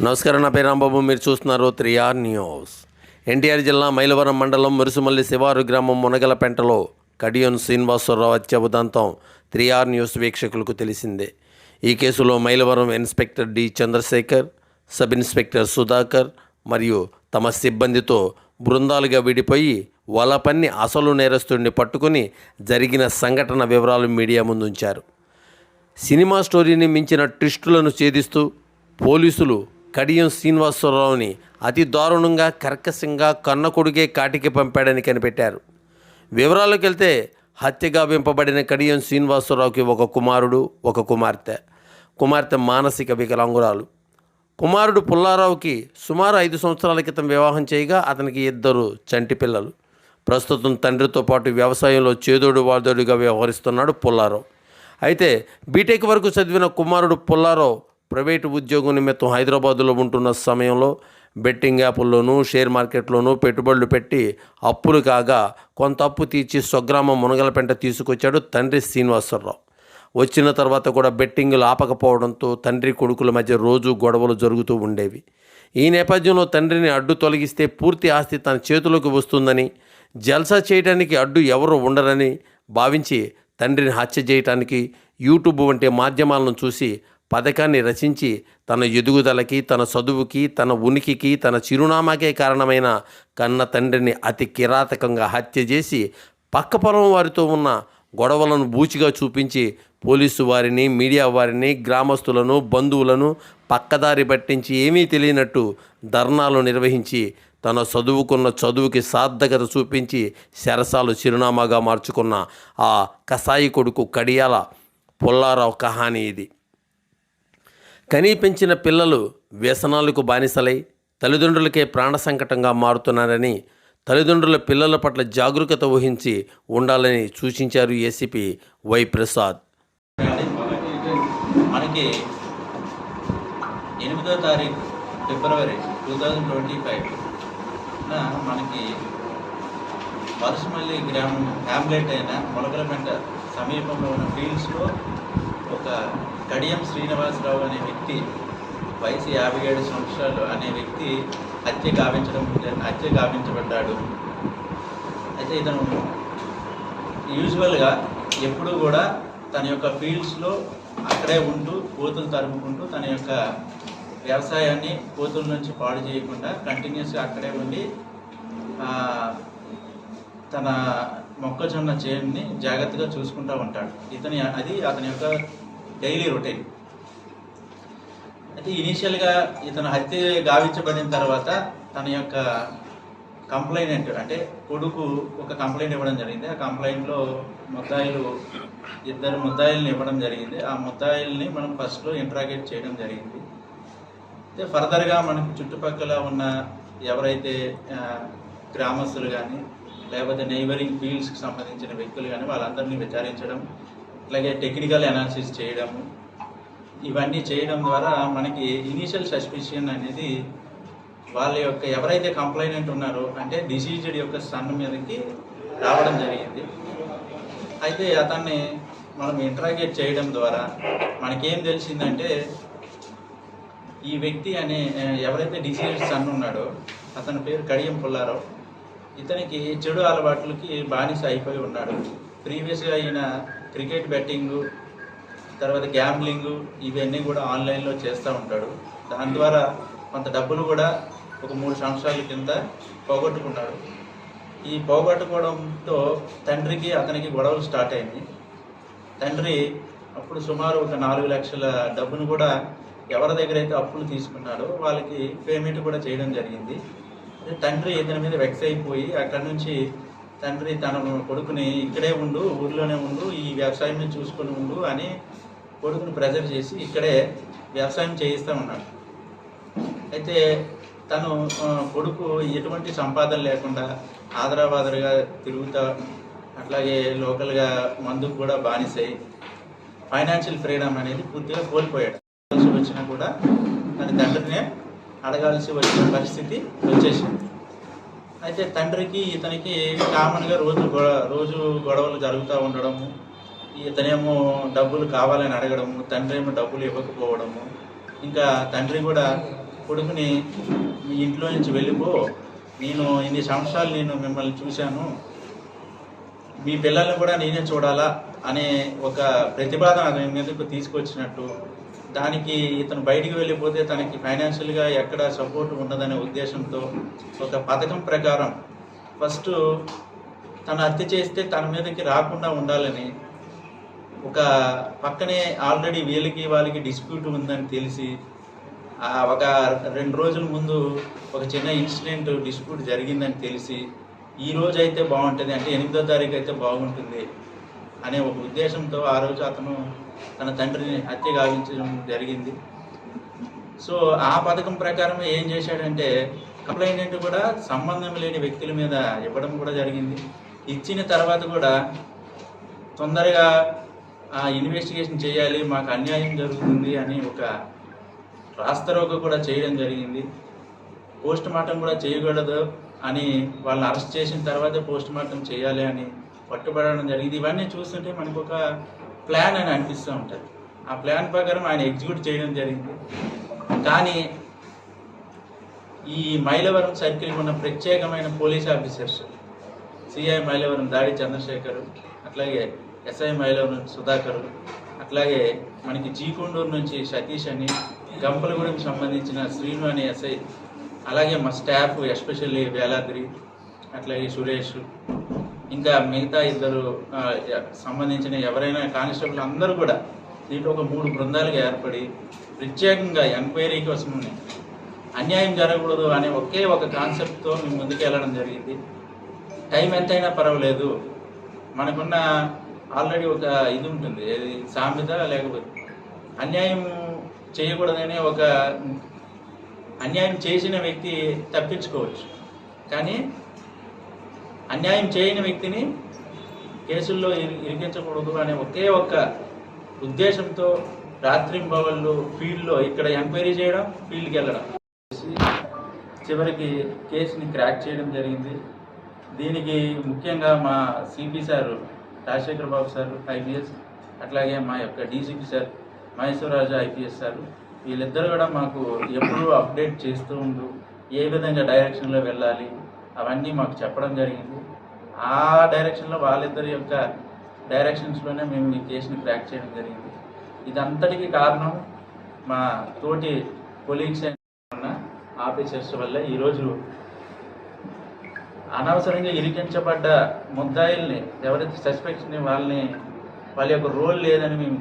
నమస్కారం నా పేరు రాంబాబు. మీరు చూస్తున్నారు త్రీ ఆర్ న్యూస్. ఎన్టీఆర్ జిల్లా మైలవరం మండలం మురుసుమల్లి శివారు గ్రామం మునగలపెంటలో కడియం శ్రీనివాసరావు హత్య ఉదంతం త్రీ ఆర్ న్యూస్ వీక్షకులకు తెలిసిందే. ఈ కేసులో Mylavaram inspector D Chandrasekhar sub inspector Sudhakar మరియు తమ సిబ్బందితో బృందాలుగా విడిపోయి వలపన్ని అసలు నేరస్తుడిని పట్టుకుని జరిగిన సంఘటన వివరాలు మీడియా ముందుంచారు. సినిమా స్టోరీని మించిన ట్విస్టులను ఛేదిస్తూ పోలీసులు కడియం శ్రీనివాసరావుని అతి దారుణంగా కర్కశంగా కన్న కొడుకే కాటికి పంపాడని కనిపెట్టారు. వివరాలకు వెళ్తే హత్యగా వింపబడిన కడియం శ్రీనివాసరావుకి ఒక కుమారుడు ఒక కుమార్తె. కుమార్తె మానసిక వికలాంగురాలు. కుమారుడు పుల్లారావుకి సుమారు ఐదు సంవత్సరాల క్రితం వివాహం చేయగా అతనికి ఇద్దరు చంటి పిల్లలు. ప్రస్తుతం తండ్రితో పాటు వ్యవసాయంలో చేదోడు వాదోడుగా వ్యవహరిస్తున్నాడు పుల్లారావు. అయితే బీటెక్ వరకు చదివిన కుమారుడు పుల్లారావు ప్రైవేటు ఉద్యోగం నిమిత్తం హైదరాబాదులో ఉంటున్న సమయంలో బెట్టింగ్ యాపుల్లోనూ షేర్ మార్కెట్లోనూ పెట్టుబడులు పెట్టి అప్పులు కాగా కొంత అప్పు తీర్చి స్వగ్రామం మునగలపెంట తీసుకొచ్చాడు తండ్రి శ్రీనివాసరావు. వచ్చిన తర్వాత కూడా బెట్టింగులు ఆపకపోవడంతో తండ్రి కొడుకుల మధ్య రోజు గొడవలు జరుగుతూ ఉండేవి. ఈ నేపథ్యంలో తండ్రిని అడ్డు తొలగిస్తే పూర్తి ఆస్తి తన చేతిలోకి వస్తుందని జల్సా చేయడానికి అడ్డు ఎవరు ఉండరని భావించి తండ్రిని హత్య చేయటానికి యూట్యూబ్ వంటి మాధ్యమాలను చూసి పథకాన్ని రచించి తన ఎదుగుదలకి తన చదువుకి తన ఉనికికి తన చిరునామాకే కారణమైన కన్న తండ్రిని అతి కిరాతకంగా హత్య చేసి పక్క పొలం వారితో ఉన్న గొడవలను బూచిగా చూపించి పోలీసు వారిని మీడియా వారిని గ్రామస్తులను బంధువులను పక్కదారి పట్టించి ఏమీ తెలియనట్టు ధర్నాలు నిర్వహించి తన చదువుకున్న చదువుకి సార్థకత చూపించి శరసాలు చిరునామాగా మార్చుకున్న ఆ కసాయి కొడుకు కడియాల పుల్లారావు కహాని ఇది. కనీ పెంచిన పిల్లలు వ్యసనాలకు బానిసలై తల్లిదండ్రులకే ప్రాణ సంకటంగా మారుతున్నారని తల్లిదండ్రుల పిల్లల పట్ల జాగరూకత వహించి ఉండాలని సూచించారు ఏసీపీ వై ప్రసాద్. మనకి ఎనిమిదో తారీఖు February two thousand twenty five మనకి వరుసమల్లి గ్రామం హ్యామ్లెట్ అయిన మొలకలపెంట సమీపంలో ఉన్న ఫీల్డ్స్లో ఒక కడియం శ్రీనివాసరావు అనే వ్యక్తి వయసు యాభై ఏడు సంవత్సరాలు అనే వ్యక్తి హత్య గావించడం హత్య గావించబడ్డాడు. అయితే ఇతను యూజువల్గా ఎప్పుడూ కూడా తన యొక్క ఫీల్డ్స్లో అక్కడే ఉంటూ కోతులు తరుముకుంటూ తన యొక్క వ్యవసాయాన్ని కోతుల నుంచి పాడు చేయకుండా కంటిన్యూస్గా అక్కడే ఉండి తన మొక్కజొన్న చేనుని జాగ్రత్తగా చూసుకుంటూ ఉంటాడు. ఇతని అది అతని యొక్క డైలీ రొటీన్. అయితే ఇనీషియల్గా ఇతను హత్య గావించబడిన తర్వాత తన యొక్క కంప్లైంట్ అంటే కొడుకు ఒక కంప్లైంట్ ఇవ్వడం జరిగింది. ఆ కంప్లైంట్లో ముద్దాయిలు ఇద్దరు ముద్దాయిల్ని ఇవ్వడం జరిగింది. ఆ ముద్దాయిల్ని మనం ఫస్ట్లో ఇంట్రాగేట్ చేయడం జరిగింది. అయితే ఫర్దర్గా మనకు చుట్టుపక్కల ఉన్న ఎవరైతే గ్రామస్తులు కానీ లేకపోతే నైబరింగ్ ఫీల్డ్స్కి సంబంధించిన వ్యక్తులు కానీ వాళ్ళందరినీ విచారించడం అలాగే టెక్నికల్ అనాలిసిస్ చేయడము ఇవన్నీ చేయడం ద్వారా మనకి ఇనీషియల్ సస్పిషన్ అనేది వాళ్ళ యొక్క ఎవరైతే కంప్లైనెంట్ ఉన్నారో అంటే డిసీజ్డ్ యొక్క సన్ మీదకి రావడం జరిగింది. అయితే అతన్ని మనం ఇంట్రాగేట్ చేయడం ద్వారా మనకేం తెలిసిందంటే ఈ వ్యక్తి అనే ఎవరైతే డిసీజ్డ్ సన్ ఉన్నాడో అతని పేరు కడియం పుల్లారావు. ఇతనికి చెడు అలవాట్లకి బానిస అయిపోయి ఉన్నాడు. ప్రీవియస్గా ఈయన క్రికెట్ బెట్టింగు తర్వాత గ్యాంబ్లింగ్ ఇవన్నీ కూడా ఆన్లైన్లో చేస్తూ ఉంటాడు. దాని ద్వారా కొంత డబ్బులు కూడా ఒక మూడు సంవత్సరాల కింద పోగొట్టుకున్నాడు. ఈ పోగొట్టుకోవడంతో తండ్రికి అతనికి గొడవలు స్టార్ట్ అయింది తండ్రి అప్పుడు సుమారు ఒక నాలుగు లక్షల డబ్బును కూడా ఎవరి దగ్గర అయితే అప్పులు తీసుకున్నాడో వాళ్ళకి పేమెంట్ కూడా చేయడం జరిగింది. తండ్రి ఇతని మీద వెక్స్ అయిపోయి అక్కడి నుంచి తండ్రి తన కొడుకుని ఇక్కడే ఉండు ఊర్లోనే ఉండు ఈ వ్యవసాయం చూసుకొని ఉండు అని కొడుకుని ప్రెజర్ చేసి ఇక్కడే వ్యవసాయం చేయిస్తూ ఉన్నాడు. అయితే తను కొడుకు ఎటువంటి సంపాదన లేకుండా ఆదరాబాదరుగా తిరుగుతా అట్లాగే లోకల్గా మందుకు కూడా బానిసై ఫైనాన్షియల్ ఫ్రీడమ్ అనేది పూర్తిగా కోల్పోయాడు. వచ్చినా కూడా తన తండ్రినే అడగాల్సి వచ్చిన పరిస్థితి వచ్చేసింది. అయితే తండ్రికి ఇతనికి కామన్గా రోజు రోజు గొడవలు జరుగుతూ ఉండడము ఇతనేమో డబ్బులు కావాలని అడగడము తండ్రి ఏమో డబ్బులు ఇవ్వకపోవడము ఇంకా తండ్రి కూడా కొడుకుని మీ ఇంట్లో నుంచి వెళ్ళిపో నేను ఇన్ని సంవత్సరాలు నేను మిమ్మల్ని చూశాను మీ పిల్లల్ని కూడా నేనే చూడాలా అనే ఒక ప్రతిపాదన మీదకు తీసుకొచ్చినట్టు దానికి ఇతను బయటికి వెళ్ళిపోతే తనకి ఫైనాన్షియల్గా ఎక్కడ సపోర్ట్ ఉండదనే ఉద్దేశంతో ఒక పథకం ప్రకారం ఫస్ట్ తను హత్య చేస్తే తన మీదకి రాకుండా ఉండాలని ఒక పక్కనే ఆల్రెడీ వీళ్ళకి వాళ్ళకి డిస్ప్యూట్ ఉందని తెలిసి ఒక రెండు రోజుల ముందు ఒక చిన్న ఇన్సిడెంట్ డిస్ప్యూట్ జరిగిందని తెలిసి ఈ రోజు అయితే బాగుంటుంది అంటే ఎనిమిదో తారీఖు అయితే బాగుంటుంది అనే ఒక ఉద్దేశంతో ఆ రోజు అతను తన తండ్రిని హత్య గావించడం జరిగింది. సో ఆ పథకం ప్రకారం ఏం చేశాడంటే కంప్లైంట్ కూడా సంబంధం లేని వ్యక్తుల మీద ఇవ్వడం కూడా జరిగింది. ఇచ్చిన తర్వాత కూడా తొందరగా ఆ ఇన్వెస్టిగేషన్ చేయాలి మాకు అన్యాయం జరుగుతుంది అని ఒక రాస్తరోగ కూడా చేయడం జరిగింది. పోస్ట్ మార్టం కూడా చేయకూడదు అని వాళ్ళని అరెస్ట్ చేసిన తర్వాతే పోస్ట్ మార్టం చేయాలి అని పట్టుబడడం జరిగింది. ఇవన్నీ చూస్తుంటే మనకు ఒక ప్లాన్ అని అనిపిస్తూ ఉంటుంది. ఆ ప్లాన్ ప్రకారం ఆయన ఎగ్జిక్యూట్ చేయడం జరిగింది. కానీ ఈ మైలవరం సర్కిల్ ఉన్న ప్రత్యేకమైన పోలీస్ ఆఫీసర్స్ సిఐ మైలవరం దాడి చంద్రశేఖర్ అట్లాగే ఎస్ఐ మైలవరం సుధాకర్ అట్లాగే మనకి జీకొండూరు నుంచి సతీష్ అని గంపలగూడెం సంబంధించిన శ్రీను అనే ఎస్ఐ అలాగే మా స్టాఫ్ ఎస్పెషల్లీ వేలాద్రి అట్లాగే సురేష్ ఇంకా మిగతా ఇద్దరు సంబంధించిన ఎవరైనా కానిస్టేబుల్ అందరూ కూడా దీంట్లో ఒక మూడు బృందాలుగా ఏర్పడి ప్రత్యేకంగా ఎంక్వైరీ కోసం అన్యాయం జరగకూడదు అనే ఒకే ఒక కాన్సెప్ట్తో మేము ముందుకు వెళ్ళడం జరిగింది. టైం ఎంతైనా పర్వాలేదు. మనకున్న ఆల్రెడీ ఒక ఇది ఉంటుంది. ఏది సామెత లేకపోతే అన్యాయం చేయకూడదనే ఒక అన్యాయం చేసిన వ్యక్తి తప్పించుకోవచ్చు. కానీ అన్యాయం చేయని వ్యక్తిని కేసుల్లో ఇరి- ఇరికించకూడదు అనే ఒకే ఒక్క ఉద్దేశంతో రాత్రింబవళ్ళు ఫీల్డ్లో ఇక్కడ ఎంక్వైరీ చేయడం ఫీల్డ్కి వెళ్ళడం. చివరికి కేసుని క్రాక్ చేయడం జరిగింది. దీనికి ముఖ్యంగా మా CP sir Rajasekhar Babu sir IPS అట్లాగే మా యొక్క DCP sir Maheswararaju IPS sir వీళ్ళిద్దరు కూడా మాకు ఎప్పుడూ అప్డేట్ చేస్తూ ఉండు ఏ విధంగా డైరెక్షన్లో వెళ్ళాలి అవన్నీ మాకు చెప్పడం జరిగింది. ఆ డైరెక్షన్లో వాళ్ళిద్దరి యొక్క డైరెక్షన్స్లోనే మేము ఈ కేసుని క్రాక్ చేయడం జరిగింది. ఇదంతటికి కారణం మా తోటి కొలీగ్స్ ఉన్న ఆఫీసర్స్ వల్ల ఈరోజు అనవసరంగా ఇరికించబడ్డ ముద్దాయిల్ని ఎవరైతే సస్పెక్ట్స్ని వాళ్ళని వాళ్ళ యొక్క రోల్ లేదని మేము